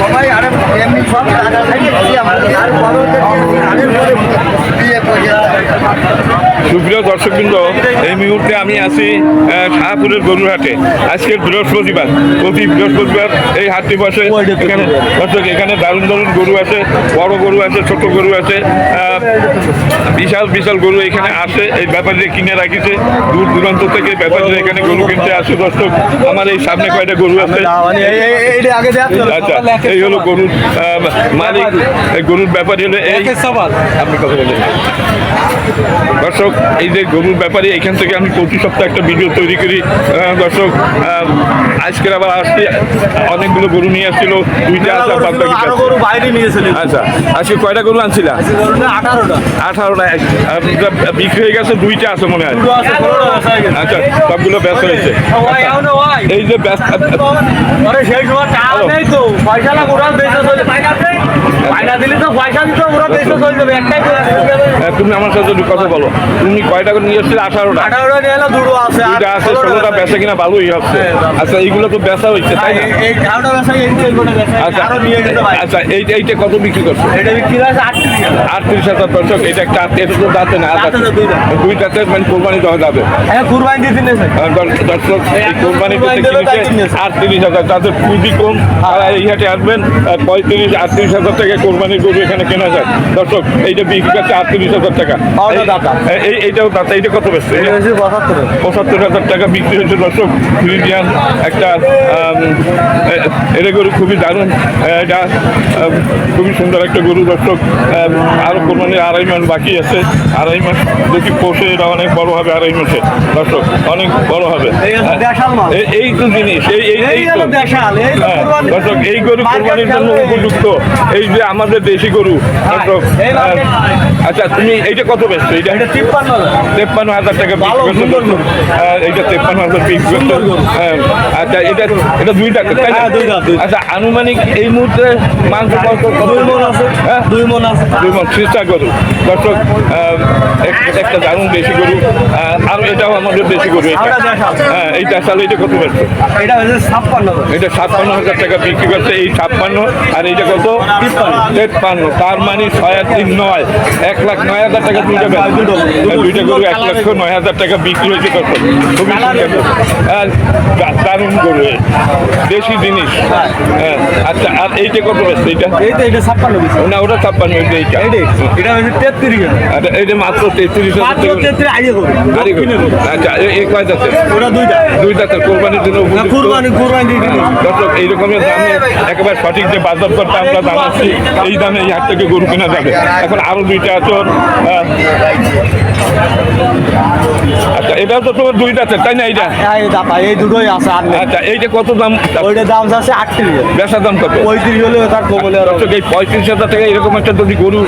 সবাই আর এমনি সব টাকা থাকে আর বড় পরে বিয়ে করে সুপ্রিয় দর্শকবৃন্দ মুহূর্তে আমি আছি শাহপুরের গরুরহাটে। আজকের বৃহস্পতিবার প্রতি বৃহস্পতিবার এই হাটটি বসে। এখানে দর্শক এখানে দারুণ দারুণ গরু আছে বড় গরু আছে ছোট গরু আছে। আহ, বিশাল বিশাল গরু এখানে আসে এই ব্যাপারীরা কিনে রাখিছে। দূর দূরান্ত থেকে ব্যাপারীরা এখানে গরু কিনতে আসে। দর্শক আমার এই সামনে কয়টা গরু আছে? আচ্ছা এই হলো গরুর আহ, মালিক। এই গরুর ব্যাপারী হলো এই আপনি কথা বলেন। দর্শক এই যে গরুর ব্যাপারে এখান থেকে আমি প্রতি সপ্তাহে একটা ভিডিও তৈরি করি। দর্শক আজকের আবার আসছি অনেকগুলো গরু নিয়ে আসছিল দুইটা আছে বাদ বাকি গরু বাইরে নিয়েছিল আচ্ছা আজকে কয়টা গরু আনছিলা? আঠারোটা। আঠারোটা বিক্রি হয়ে গেছে দুইটা আছে মনে হয়। আচ্ছা সবগুলো ব্যস্ত হয়েছে। ভাই। এই যে ব্যস্ত সেই সময় টাকা নেই তো। পয়সা না ওরা তুমি আমার সাথে কথা বলো। তুমি কয়টা করে নিয়ে এসেছিলে? আঠারোটা। দুটো আছে আর দুইটা ষোলোটা বেচা কিনা ভালোই হচ্ছে। আচ্ছা এইগুলো তো বেচা হচ্ছে তাই না? আচ্ছা আরও আচ্ছা এই এইটা কত বিক্রি করছ? আটত্রিশ হাজার। দর্শক এটা একটা এটা তো দাঁতে না দাঁতে। দুইটাতে মানে কোরবানি দেওয়া যাবে। হ্যাঁ আর দর্শক এই কোরবানি কোরবানি। আটত্রিশ হাজার তাদের পুঁজি কম তারা এই হাটে আসবেন আর পঁয়ত্রিশ আটত্রিশ হাজার টাকা কোরবানি গরু এখানে কেনা যায়। দর্শক এইটা বিক্রি করছে আটত্রিশ হাজার টাকা। এইটাও দাতা। এইটা কত বেশি পঁচাত্তর। হাজার টাকা বিক্রি হয়েছে দর্শক ফ্রিজিয়ান একটা এটা গরু খুবই দারুণ। এটা খুবই সুন্দর একটা গরু। দর্শক আরও আরও কোরবানির আড়াই মাস বাকি আছে। আড়াই মাস দেখি পোষে এটা অনেক বড় হবে আড়াই মাসে দর্শক অনেক বড় হবে। এই তো জিনিস এই এই হ্যাঁ, দর্শক এই গরু কোরবানির জন্য উপযুক্ত। এই যে আমাদের দেশি গরু। আহ, আচ্ছা তুমি এইটা কত বেচছো? এইটা এটা তেপ্পান্ন হাজার। টাকা। হ্যাঁ, এইটা তেপ্পান্ন হাজার গরু। হ্যাঁ, আচ্ছা এটা এটা দুই টাকা তাই না? হ্যাঁ। আচ্ছা আনুমানিক এই মুহূর্তে মাংস কত দুই মন আছে হ্যাঁ? দুই মন আছে। দুই মন চেষ্টা গরু। দর্শক একটা দারুণ দেশি গরু। আর আমাদের দেশি গরু এটা। হ্যাঁ এইটা আসলে এটা কত বেচছে এটা হচ্ছে ছাপ্পান্ন। হাজার এটা টাকা বিক্রি করছে এই ছাপ্পান্ন আর এইটা কত? তেপ্পান্ন। তার মানে ছয় তিন নয়। এক লাখ নয় হাজার টাকা। দুটো, দুটো দুইটা গরু এক লক্ষ নয় হাজার টাকা বিক্রি হয়েছে কত? খুবই আর দারুণ গরু। দেশি জিনিস। হ্যাঁ। আচ্ছা আর এইটা কত বেচছে এইটা? এই তো এটা ছাপ্পান্ন না ওটা ছাপ্পান্ন হয়েছে এইটা। এটা হচ্ছে তেত্রিশ আর এইটা মাত্র তেত্রিশ হাজার টাকা। এই কয় ওরা দুইটা। দুই দাঁতের কোরবানির জন্য উপযুক্ত। কুরবানি কুরবানি দিয়ে দিবে দামে একেবারে সঠিক যে বাজার করতে আমরা জানাচ্ছি এই দামে এই হাট থেকে গরু কেনা যাবে। এখন আরও দুইটা আছে এটাও তো তোমার দুইটা আছে তাই না এইটা হ্যাঁ এই দুটোই আছে আচ্ছা এইটা কত দাম? ওইটা দাম আছে আটত্রিশ। বেচার দাম কত? পঁয়ত্রিশ হলে তার কমলে এই পঁয়ত্রিশ হাজার টাকা এরকম একটা যদি গরু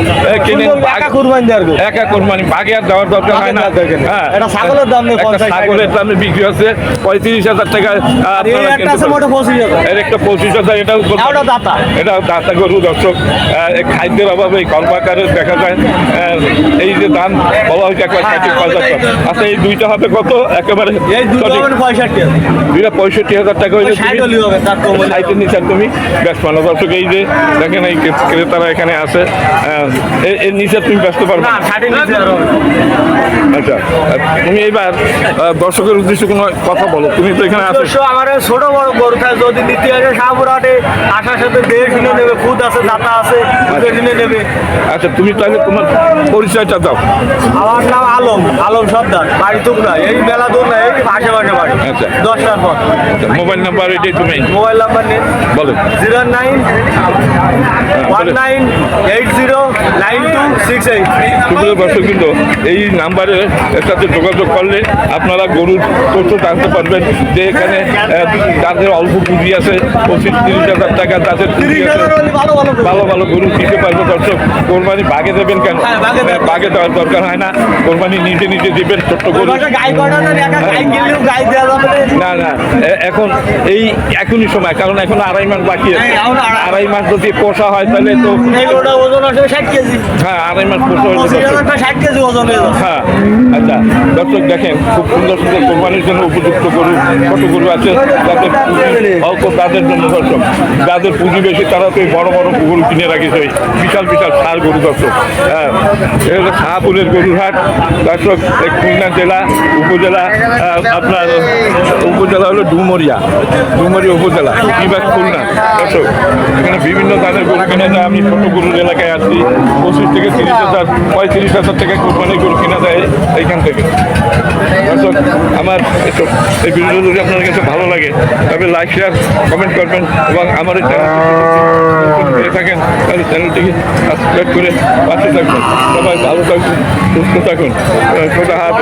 কেনেন একা কুরবানি দেওয়ার একা কোরবানি বাগে আর দেওয়ার দরকার হয় না? হ্যাঁ। একটা ছাগলের দাম নেই একটা 50 টাকা। ছাগলের দামে বিক্রি হচ্ছে পঁয়ত্রিশ হাজার টাকা একটা আছে মোটা পঁচিশ হাজার। এর একটা পঁচিশ হাজার এটাও দাতা। এটা দাতা গরু দর্শক খাদ্যের অভাবে এই কর্মাকারে দেখা যায় এই যে দাম বলা হয়েছে একবার হ্যাঁ, হ্যাঁ। আচ্ছা এই দুইটা হবে কত? একেবারে দুইটা পঁয়ষট্টি হাজার টাকা কমলে সাইটের নিচে তুমি। ব্যস্ত দর্শক এই যে দেখেন এই ক্রেতারা এখানে আছে। এর- এর নিচে তুমি ব্যস্ত পারবে। আচ্ছা তুমি এইবার দর্শকের উদ্দেশ্যে কোনো কথা বলো। তুমি তো এখানে আছো। আমার ছোট বড় গরু থাকে যদি নিতে আসে শাহপুরহাটে আসার সাথে দেড় শুনে নেবে আছে দাতা আছে নেবে। আচ্ছা তুমি তাহলে তোমার পরিচয়টা দাও। আমার নাম আলম আলম সর্দার বাড়ি তুকরা এই মেলা দূর না এই আশে পাশে বাড়ি। আচ্ছা। দশটার পর। আচ্ছা, মোবাইল নাম্বার এটাই তুমি। মোবাইল নাম্বার নিন বলো। Zero nine one nine eight zero nine two six eight. সুপ্রিয় দর্শক কিন্তু এই নাম্বারের সাথে যোগাযোগ করলে আপনারা গরুর তথ্য জানতে পারবেন যে এখানে যাদের অল্প পুঁজি আছে পঁচিশ তিরিশ হাজার টাকা তাদের পুঁজি আছে। ভালো ভালো গরু। দিতে পারবে দর্শক কোরবানি বাগে দেবেন কেন? হ্যাঁ, বাগে দেওয়ার দরকার হয় না। কোরবানি নিজে নিজে দিবেন ছোট্ট গরু। কটা না না। এখন এই এখনই সময় কারণ এখন আড়াই মাস বাকি আছে। হ্যাঁ, আড়াই- মাস যদি পোষা হয় তাহলে তো হ্যাঁ আড়াই মাস পোষা হয়ে ওজন হয়ে হ্যাঁ আচ্ছা দর্শক দেখেন খুব সুন্দর সুন্দর কোরবানির জন্য উপযুক্ত গরু ছোট গরু আছে যাদের পুঁজি অল্প তাদের জন্য দর্শক যাদের পুঁজি বেশি তারা তো এই বড় বড় গরু কিনে রাখিছে। ওই বিশাল বিশাল সার গরু দর্শক। হ্যাঁ এটা শাহপুরের গরুর হাট দর্শক খুলনা জেলা উপজেলা আহ, আপনার উপজেলা হলো ডুমরিয়া। ডুমরিয়া উপজেলা বিভাগ খুলনা। দর্শক এখানে বিভিন্ন দানের গরু কেনা যায়। আমি ছোট গরুর এলাকায় আসছি পঁচিশ থেকে তিরিশ হাজার পঁয়ত্রিশ হাজার টাকা কোরবানি গরু কেনা যায় এইখান থেকে। দর্শক আমার এসব এই ভিডিও যদি আপনার কাছে ভালো লাগে তবে লাইক শেয়ার কমেন্ট করবেন এবং আমার চ্যানেল থাকেন তাহলে চ্যানেলটিকে সাবস্ক্রাইব করে পাশে থাকুন সবাই ভালো থাকুন, সুস্থ থাকুন। সোজা হাত।